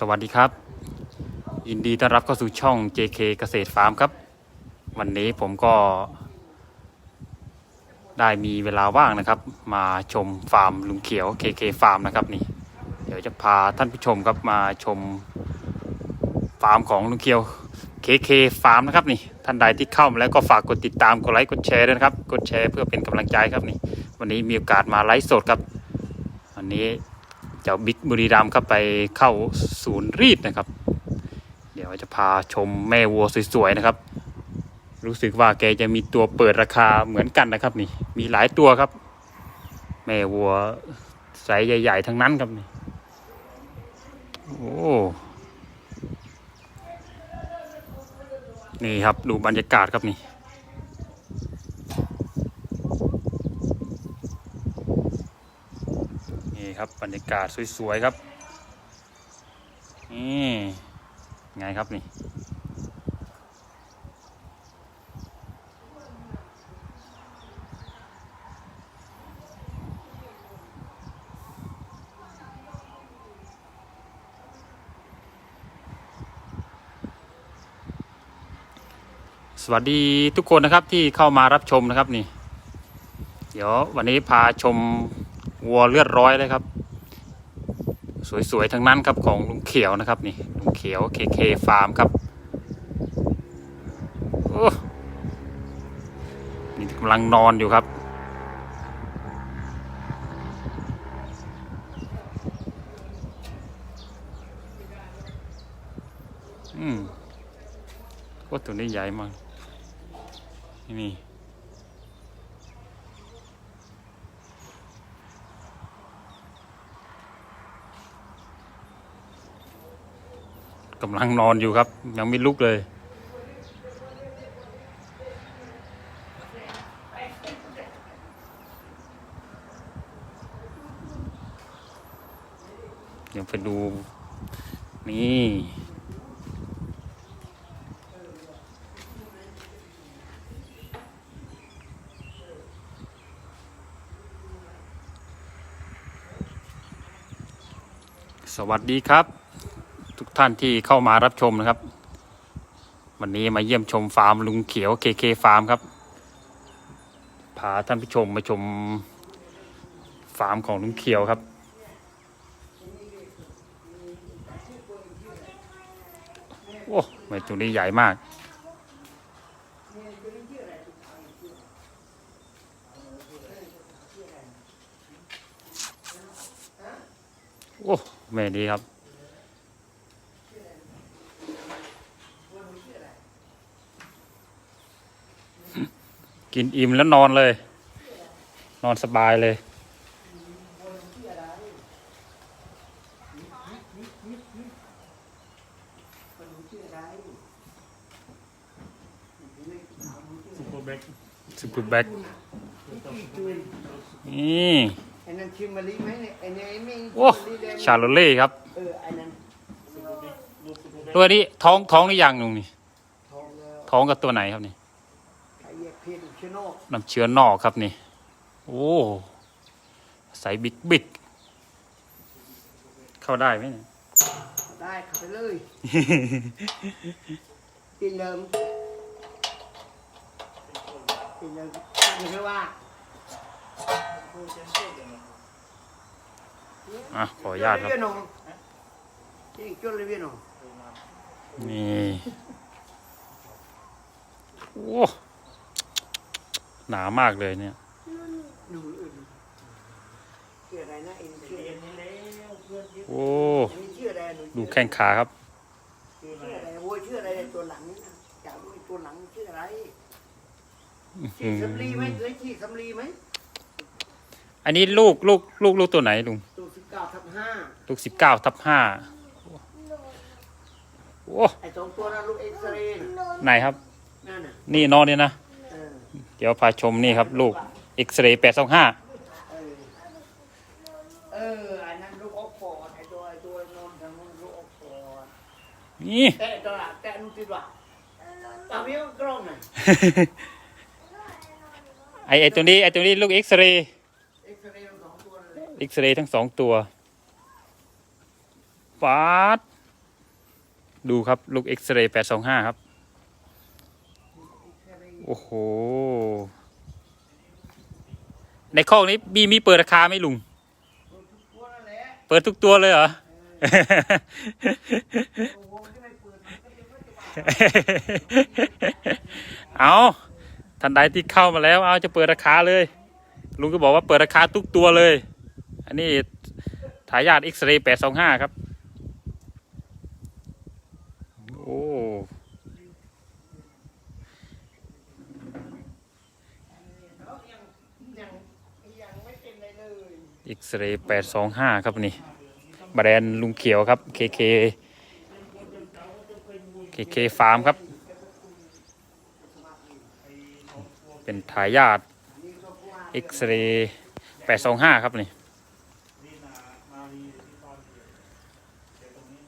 สวัสดีครับ ยินดีต้อนรับเข้าสู่ช่อง JK เกษตรฟาร์มครับ วันนี้ผมก็ ได้มีเวลาว่างนะครับ มาชมฟาร์มลุงเขียว KK ฟาร์มนะครับนี่ เดี๋ยวจะพาท่านผู้ชมครับมาชม ฟาร์มของลุงเขียว KK ฟาร์มนะครับนี่ท่านใดที่เข้ามาแล้วก็ฝากกดติดตามกดไลค์กดแชร์ด้วยนะครับ กดแชร์เพื่อเป็นกำลังใจครับนี่ วันนี้มีโอกาสมาไลฟ์สดครับ วันนี้ เจ้าบิ๊กบุรีรัมย์ครับไปเข้าศูนย์รีดนะครับ เดี๋ยวจะพาชมแม่วัวสวยๆนะครับ รู้สึกว่าแกจะมีตัวเปิดราคาเหมือนกันนะครับ นี่ มีหลายตัวครับ แม่วัวไซส์ใหญ่ๆทั้งนั้นครับนี่โอ้นี่ครับดูบรรยากาศครับนี่ ครับบรรยากาศสวยๆครับ นี่ไงครับนี่สวัสดีทุกคนนะครับที่เข้ามารับชมนะครับนี่ เดี๋ยววันนี้พาชม วัวเลือดร้อยเลยครับ สวยๆทั้งนั้นครับของลุงเขียวนะครับนี่ลุงเขียวเคเคฟาร์มครับนี่กำลังนอนอยู่ครับ อืมว่าตัวนี้ใหญ่มากนี่ กำลังนอนอยู่ครับ ยังไม่ลุกเลย เดี๋ยวไปดู นี่สวัสดีครับ ทุกท่านที่เข้ามารับชมนะครับ วันนี้มาเยี่ยมชมฟาร์มลุงเขียวเคเคฟาร์มครับ พาท่านผู้ชมมาชมฟาร์มของลุงเขียวครับ โอ้ไม่ตัวนี้ใหญ่มากโอ้แม่ดีครับ กินอิ่มแล้วนอนเลย นอนสบายเลยซูเปอร์แบ็กสุกุดแบ็กนี่ไอ้นั่นชิมมะลิไหมเนี่ยไอ้เนี่ยไอ้ไม่โอ้ชิมมะลิแดงชาโลเล่ครับ เออไอ้นั่นลูกซูเปอร์แบ็กตัวนี้ท้องท้องหรือยังลุงนี่ทองแล้วท้องกับตัวไหนครับนี่ ไข่เยียกเพชรชโนกน้ำเชื้อนอกครับนี่ โอ้ใส่บิ๊กบิ๊กเข้าได้ไหมเนี่ยได้ขับไปเลยกินเดิมกินเดิมนี่คือว่าอะขออนุญาตครับเวียนองนี่จุดเลยเวียนองนี่ โอ้ หนามากเลยเนี่ยหนูอื่นชื่ออะไรนะไอ้นี่ชื่ออะไรนะโอ้ไอ้นี่ชื่ออะไรหนูดูแข้งขาครับ ชื่ออะไรโว้ยชื่ออะไรในตัวหลังนี่นะจากดูไอ้ตัวหลังชื่ออะไรอื้อชื่หือสำลีไหมอเคยชื่อสำลีไหมอันนี้ลูกลูกลูกลูกตัวไหนลุงตัวสิบเก้าทับห้าลูกสิบเก้าทับห้าโอ้ไอ้สองตัวนั้นลูกเอ็กซเรย์น่ะไหนครับนั่นน่ะนี่นอนเนี่ยนะ เออเดี๋ยวพาชมนี่ครับ ลูกเอ็กซเรย์แปดสองห้าเออเอออันนั้นลูกออกฟอร์ดไอ้ตัวไอ้ตัวนอนทางนู้นลูกออกฟอร์ดนี่แต่ตัวละแต่นู้นติดว่าตามนี้ก็กล้องหน่อยไอไอตัวนี้ไอตัวนี้ลูกเอ็กซเรย์เอ็กซเรย์มันสองตัวเลยเอ็กซเรย์ทั้งสองตัวฟาดดูครับลูกเอ็กซเรย์แปดสองห้าครับ โอ้โห ในคอกนี้มีมีเปิดราคาไหมลุงพวกนั่นแหละเปิดทุกตัวเลยเหรอโอ้โหที่ไม่เปิดมันก็ยังไม่จะมาเอาทันใดที่เข้ามาแล้ว เอาจะเปิดราคาเลย ลุงก็บอกว่าเปิดราคาทุกตัวเลย อันนี้ทายาทเอ็กซเรย์แปดสองห้าครับ โอ้ แล้วยังยังยังไม่เป็นไรเลย เอ็กซเรย์แปดสองห้าครับนี่แบรนด์ลุงเขียวครับ KK KK ฟาร์มครับ เป็นทายาทเอ็กซเรย์แปดสองห้าครับนี่นี่นามาลีที่ตอนเดียวเดี๋ยวตรงนี้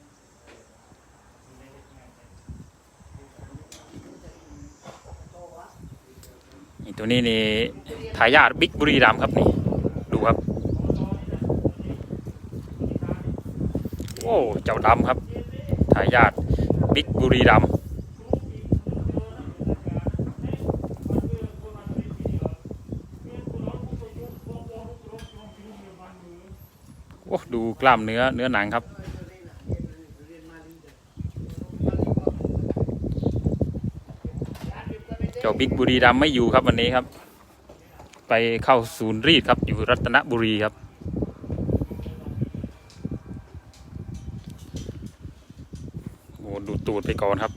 มีเล็กๆง่ายๆนี่ตัวนี้นี่ทายาทบิ๊กบุรีรัมครับนี่ ดูครับ อ้เจ้าดำครับทายาทบิ๊กบุรีรัมย์โอ้ดูกล้ามเนื้อเนื้อหนังครับ เจ้าบิ๊กบุรีรัมย์ไม่อยู่ครับวันนี้ครับ ไปเข้าศูนย์รีดครับอยู่รัตนบุรีครับ โอ้ดู ตูดไปก่อนครับ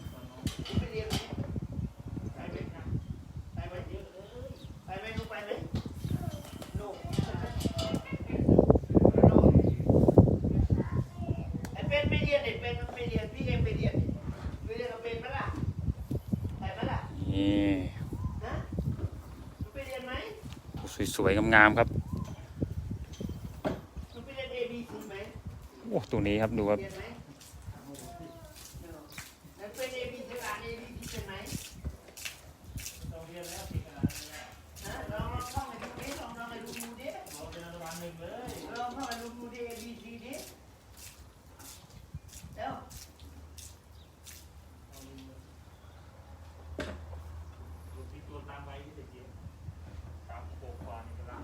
ไอเป็นไม่เรียนไอ้เป็นไม่เรียนพี่เองไปเรียนไปเรียนเราเป็นไหมล่ะไปไหละนี่ฮะหนูไปเรียนไหมสวยๆงามๆครับหนูไปเรียน A B C ไหมโอ้ตัวนี้ครับดูครับ เรียนไหมแล้วเป็น A B C อ่าน A B C เป็นไหม ต้องเรียนแล้วสิขนาดนี้แล้ว ฮะลองลองท่องให้ดูดิลองลองให้ดูดูดิ เราเป็นระดับหนึ่งเลองท่องให้ดูดูดิ A B C ดิเดี๋ยวดูที่ตัวตามไว้ที่เด็กเดียวสามโปกว่านี่ก็ได้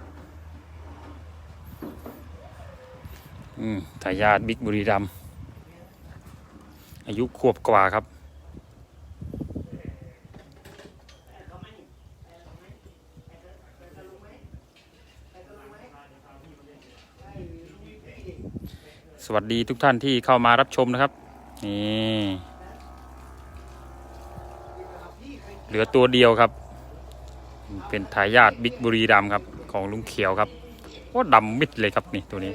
อืมทายาทบิ๊กบุรีรัมย์อายุขวบกว่าครับ เขาไหมไปเขาไหมไปกับไปกับลุงไหมไปกับลุงไหมไปลุงมีพี่ดิ สวัสดีทุกท่านที่เข้ามารับชมนะครับ นี่เหลือตัวเดียวครับ เป็นทายาทบิ๊กบุรีดำครับ ของลุงเขียวครับโอ้ดำมิดเลยครับนี่ตัวนี้